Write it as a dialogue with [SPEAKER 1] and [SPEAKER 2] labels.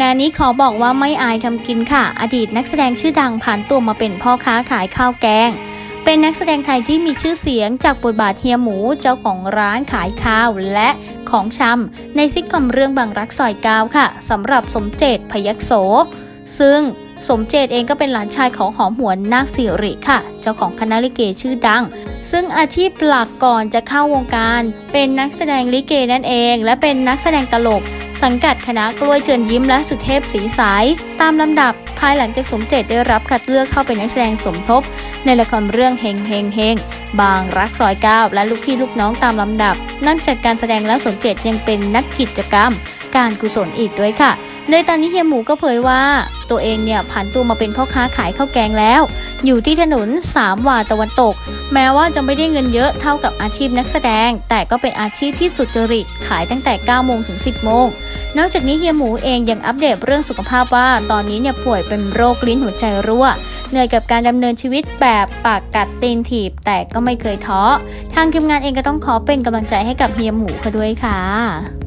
[SPEAKER 1] งานนี้ขอบอกว่าไม่อายทำกินค่ะ อดีตนักแสดงชื่อดังผ่านตัวมาเป็นพ่อค้าขายข้าวแกง เป็นนักแสดงไทยที่มีชื่อเสียงจากบทบาทเฮียหมูเจ้าของร้านขายข้าวและของชำในซิทคอมเรื่องบางรักซอยก้าค่ะสำหรับสมเจตพยักโส ซึ่งสมเจตเองก็เป็นหลานชายของหอมหวนนาคสิริค่ะ เจ้าของคณะลิเกชื่อดัง ซึ่งอาชีพหลักก่อนจะเข้าวงการ เป็นนักแสดงลิเกนั่นเอง และเป็นนักแสดงตลก สังกัดคณะกล้วยเชิญยิ้มและสุเทพสีสาย ตามลำดับภายหลังจากสมเจตได้รับคัดเลือกเข้าเป็นนักแสดงสมทบ ในละครเรื่องเฮงเฮงเฮงบางรักซอยเก้าและลูกพี่ลูกน้องตามลำดับนั่นจากการแสดงแล้วสมเจตยังเป็นนักกิจกรรม การกุศลอีกด้วยค่ะ ในตอนนี้เฮียหมูก็เผยว่า ตัวเองเนี่ยผันตัวมาเป็นพ่อค้าขายข้าวแกงแล้ว อยู่ที่ถนนสามวาตะวันตก แม้ว่าจะไม่ได้เงินเยอะเท่ากับอาชีพนักแสดง แต่ก็เป็นอาชีพที่สุจริตขายตั้งแต่ 9 โมงถึง 10 โมง นอกจากนี้เฮียหมูเองยังอัปเดตเรื่องสุขภาพว่า ตอนนี้เนี่ยป่วยเป็นโรคลิ้นหัวใจรั่วเหนื่อยกับการดำเนินชีวิตแบบปากกัดตีนถีบ แต่ก็ไม่เคยท้อทางทีมงานเองก็ต้องขอเป็นกำลังใจให้กับเฮียหมูเขาด้วยค่ะ